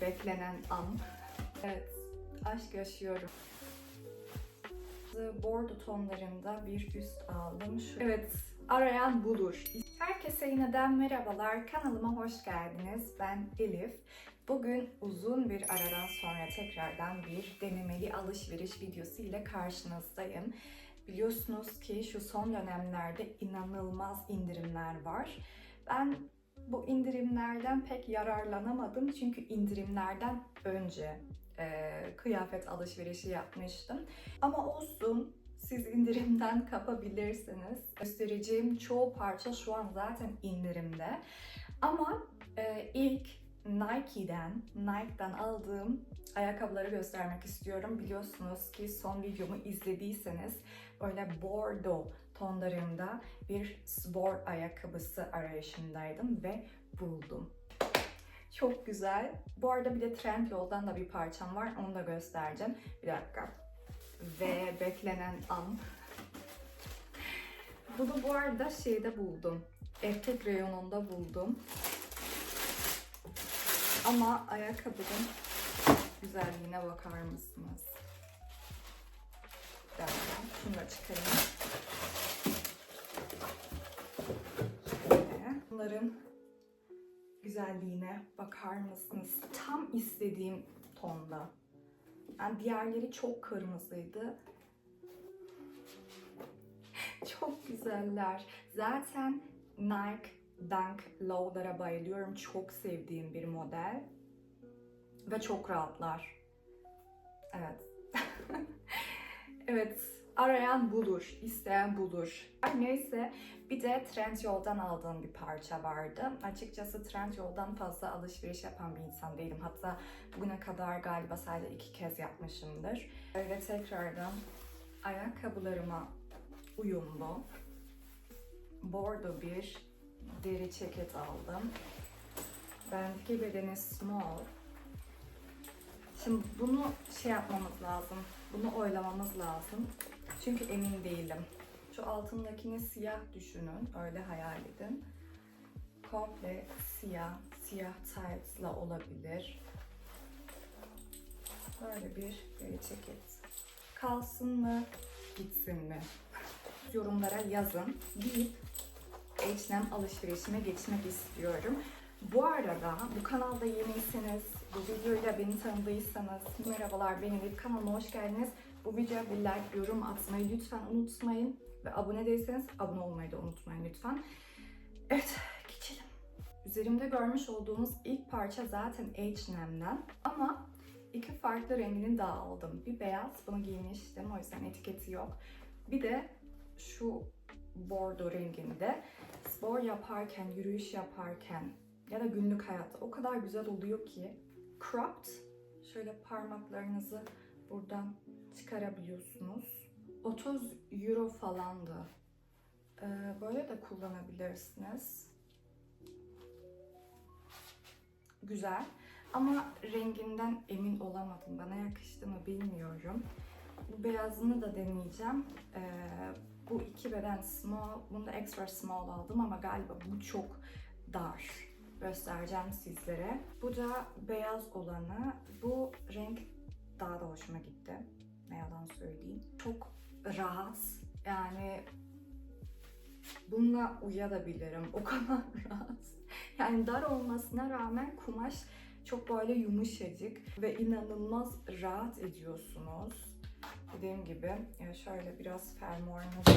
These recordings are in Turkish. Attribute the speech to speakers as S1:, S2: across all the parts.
S1: beklenen an. Evet, aşk yaşıyorum. Bordo tonlarında bir üst aldım. Evet, arayan bulur. Herkese yeniden merhabalar. Kanalıma hoş geldiniz. Ben Elif. Bugün uzun bir aradan sonra tekrardan bir denemeli alışveriş videosu ile karşınızdayım. Biliyorsunuz ki şu son dönemlerde inanılmaz indirimler var. Ben bu indirimlerden pek yararlanamadım çünkü indirimlerden önce e, kıyafet alışverişi yapmıştım. Ama olsun siz indirimden kapabilirsiniz. Göstereceğim çoğu parça şu an zaten indirimde. Ama e, ilk Nike'den, Nike'dan aldığım ayakkabıları göstermek istiyorum. Biliyorsunuz ki son videomu izlediyseniz böyle bordo tonlarında bir spor ayakkabısı arayışındaydım ve buldum. Çok güzel. Bu arada bir de Trendyol'dan da bir parçam var. Onu da göstereceğim. Bir dakika. Ve beklenen an. Bunu bu arada şeyde buldum. Etek reyonunda buldum. Ama ayakkabının güzelliğine bakar mısınız? Bir dakika. Şunu da çıkarayım. Bunların güzelliğine bakar mısınız? Tam istediğim tonda. Yani diğerleri çok kırmızıydı. çok güzeller. Zaten Nike Dunk Low'lara bayılıyorum. Çok sevdiğim bir model. Ve çok rahatlar. Evet. evet. Arayan bulur, isteyen bulur. Neyse bir de Trendyol'dan aldığım bir parça vardı. Açıkçası Trendyol'dan fazla alışveriş yapan bir insan değilim. Hatta bugüne kadar galiba sadece iki kez yapmışımdır. Ve tekrardan ayakkabılarıma uyumlu bordo bir deri ceket aldım. Bendeki bedeni small. Şimdi bunu şey yapmamız lazım. Bunu oylamamız lazım. Çünkü emin değilim. Şu altındakini siyah düşünün. Öyle hayal edin. Komple siyah, siyah tights'la olabilir. Böyle bir ceket. Kalsın mı, gitsin mi? Yorumlara yazın. Deyip H&M alışverişime geçmek istiyorum. Bu arada bu kanalda yeniyseniz, bu videoyla beni tanıdıysanız merhabalar benim ilk kanalıma hoş geldiniz. Bu videoya bir like, yorum atmayı lütfen unutmayın. Ve abone değilseniz abone olmayı da unutmayın lütfen. Evet, geçelim. Üzerimde görmüş olduğunuz ilk parça zaten H&M'den ama iki farklı rengini daha aldım. Bir beyaz, bunu giymiştim o yüzden etiketi yok. Bir de şu bordo renginde spor yaparken, yürüyüş yaparken ya da günlük hayatta o kadar güzel oluyor ki cropped şöyle parmaklarınızı buradan çıkarabiliyorsunuz. 30 euro falandı. Ee, böyle de kullanabilirsiniz. Güzel. Ama renginden emin olamadım. Bana yakıştı mı bilmiyorum. Bu beyazını da deneyeceğim. Ee, bu iki beden small. Bunu da extra small aldım ama galiba bu çok dar. Göstereceğim sizlere. Bu da beyaz olanı. Bu renk daha da hoşuma gitti. Ne yalan söyleyeyim. Çok rahat. Yani bununla uyuyabilirim. O kadar rahat. Yani dar olmasına rağmen kumaş çok böyle yumuşacık ve inanılmaz rahat ediyorsunuz. Dediğim gibi şöyle biraz fermuarını da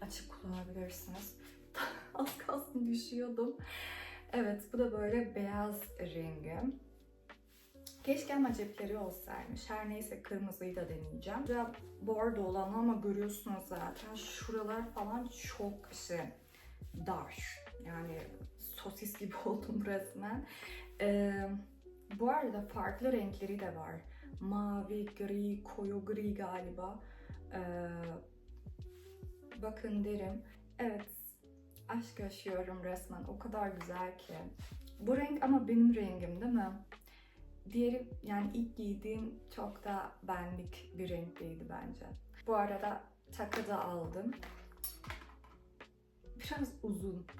S1: açık kullanabilirsiniz. Az kalsın düşüyordum. Evet bu da böyle beyaz rengi. Keşke ama cepleri olsaymış. Her neyse kırmızıyı da deneyeceğim. Da bordo olan ama görüyorsunuz zaten şuralar falan çok şey dar. Yani sosis gibi oldum resmen. Ee, bu arada farklı renkleri de var. Mavi, gri, koyu gri galiba. Ee, bakın derim. Evet, aşk yaşıyorum resmen. O kadar güzel ki. Bu renk ama benim rengim değil mi? Diğeri yani ilk giydiğim çok da benlik bir renk değildi bence. Bu arada takı da aldım. Biraz uzun.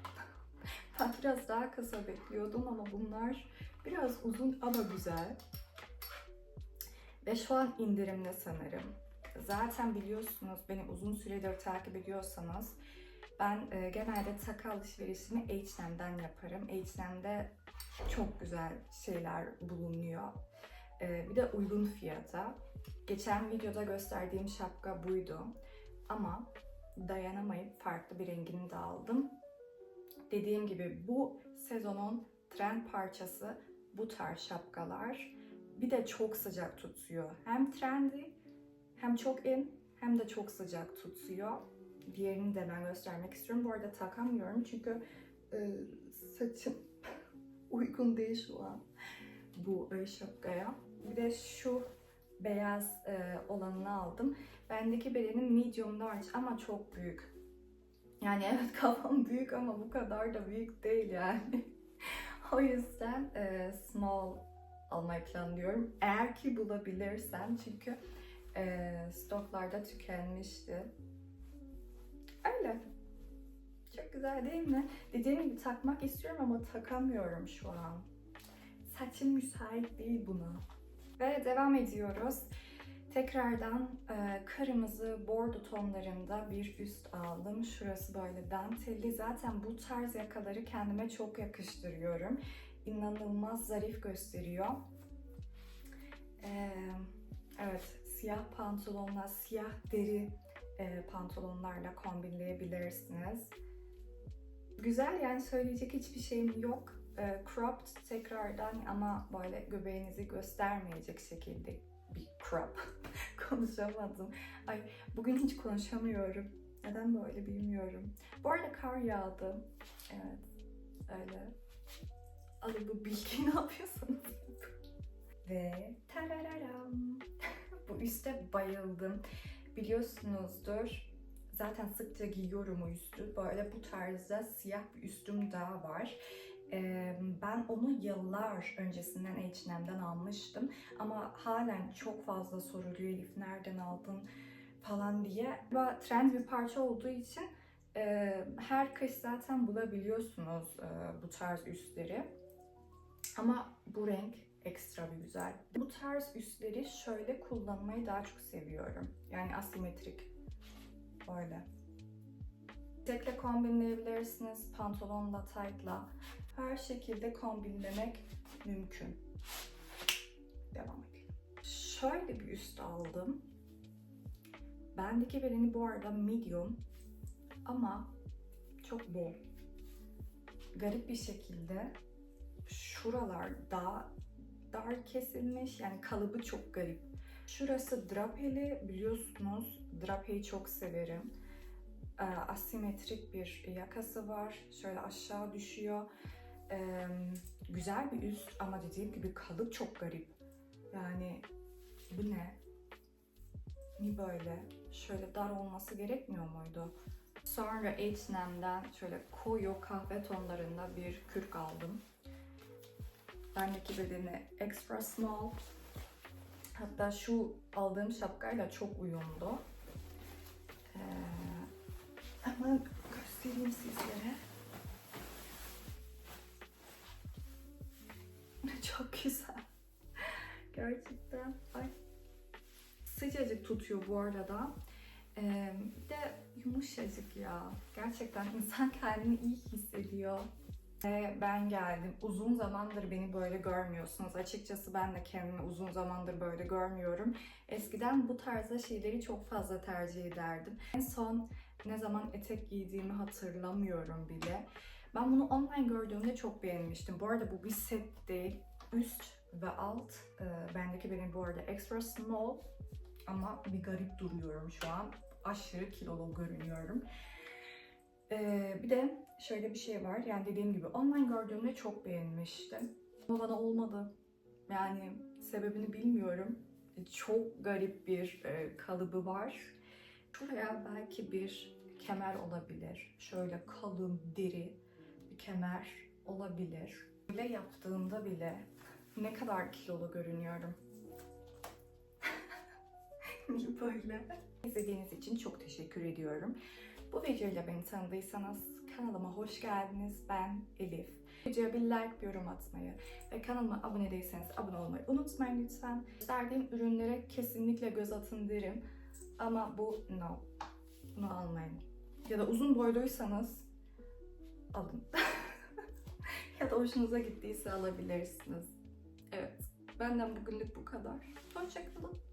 S1: Ben biraz daha kısa bekliyordum ama bunlar Biraz uzun ama güzel. Ve şu an indirimde sanırım. Zaten biliyorsunuz beni uzun süredir takip ediyorsanız ben e, genelde takı alışverişimi H&M'den yaparım. H&M'de çok güzel şeyler bulunuyor. E, bir de uygun fiyata. Geçen videoda gösterdiğim şapka buydu. Ama dayanamayıp farklı bir rengini de aldım. Dediğim gibi bu sezonun trend parçası bu tarz şapkalar. Bir de çok sıcak tutuyor. Hem trendy hem çok in hem de çok sıcak tutuyor. Diğerini de ben göstermek istiyorum. Bu arada takamıyorum çünkü e, saçım uygun değil şu an bu e, şapkaya. Bir de şu beyaz e, olanını aldım. Bendeki bedenim medium large ama çok büyük. Yani evet kafam büyük ama bu kadar da büyük değil yani. o yüzden e, small almayı planlıyorum. Eğer ki bulabilirsem çünkü e, stoklarda tükenmişti. Güzel değil mi? Dediğim gibi takmak istiyorum ama takamıyorum şu an. Saçım müsait değil buna. Ve devam ediyoruz. Tekrardan e, kırmızı bordo tonlarında bir üst aldım. Şurası böyle dantelli. Zaten bu tarz yakaları kendime çok yakıştırıyorum. İnanılmaz zarif gösteriyor. E, evet, siyah pantolonla, siyah deri e, pantolonlarla kombinleyebilirsiniz. Güzel yani söyleyecek hiçbir şeyim yok. E, cropped tekrardan ama böyle göbeğinizi göstermeyecek şekilde bir crop. Konuşamadım. Ay bugün hiç konuşamıyorum. Neden böyle bilmiyorum. Bu arada kar yağdı. Evet öyle. Alın bu bilgiyi ne yapıyorsunuz? Ve tarararam. bu üste bayıldım. Biliyorsunuzdur. Zaten sıkça giyiyorum o üstü. Böyle bu tarzda siyah bir üstüm daha var. Ee, ben onu yıllar öncesinden H&M'den almıştım. Ama halen çok fazla soruluyor Elif nereden aldın falan diye. Trend bir parça olduğu için e, her kış zaten bulabiliyorsunuz e, bu tarz üstleri. Ama bu renk ekstra bir güzel. Bu tarz üstleri şöyle kullanmayı daha çok seviyorum. Yani asimetrik. Böyle. Tekle kombinleyebilirsiniz. Pantolonla, tight'la. Her şekilde kombinlemek mümkün. Devam edelim. Şöyle bir üst aldım. Bendeki belini bu arada medium ama çok bol. Garip bir şekilde şuralar daha dar kesilmiş. Yani kalıbı çok garip. Şurası drapeli biliyorsunuz. Drapeyi çok severim. Ee, asimetrik bir yakası var. Şöyle aşağı düşüyor. Ee, güzel bir üst ama dediğim gibi kalıp çok garip. Yani bu ne? Ni böyle? Şöyle dar olması gerekmiyor muydu? Sonra H&M'den şöyle koyu kahve tonlarında bir kürk aldım. Bendeki bedeni extra small. Hatta şu aldığım şapkayla çok uyumlu. Ee, hemen göstereyim sizlere. Çok güzel. Gerçekten. Ay. Sıcacık tutuyor bu arada. Ee, bir de yumuşacık ya. Gerçekten insan kendini iyi hissediyor. Ve ben geldim. Uzun zamandır beni böyle görmüyorsunuz. Açıkçası ben de kendimi uzun zamandır böyle görmüyorum. Eskiden bu tarzda şeyleri çok fazla tercih ederdim. En son ne zaman etek giydiğimi hatırlamıyorum bile. Ben bunu online gördüğümde çok beğenmiştim. Bu arada bu bir set değil. Üst ve alt. E, bendeki benim bu arada extra small. Ama bir garip duruyorum şu an. Aşırı kilolu görünüyorum. Ee, bir de şöyle bir şey var. Yani dediğim gibi online gördüğümde çok beğenmiştim. Ama bana olmadı. Yani sebebini bilmiyorum. Çok garip bir e, kalıbı var. Şuraya belki bir kemer olabilir. Şöyle kalın, deri bir kemer olabilir. Böyle yaptığımda bile ne kadar kilolu görünüyorum. Niye böyle? İzlediğiniz için çok teşekkür ediyorum. Bu videoyla beni tanıdıysanız kanalıma hoş geldiniz. Ben Elif. Videoya bir like, bir yorum atmayı ve kanalıma abone değilseniz abone olmayı unutmayın lütfen. Gösterdiğim ürünlere kesinlikle göz atın derim. Ama bu no. Bunu almayın. Ya da uzun boyluysanız alın. ya da hoşunuza gittiyse alabilirsiniz. Evet. Benden bugünlük bu kadar. Hoşçakalın.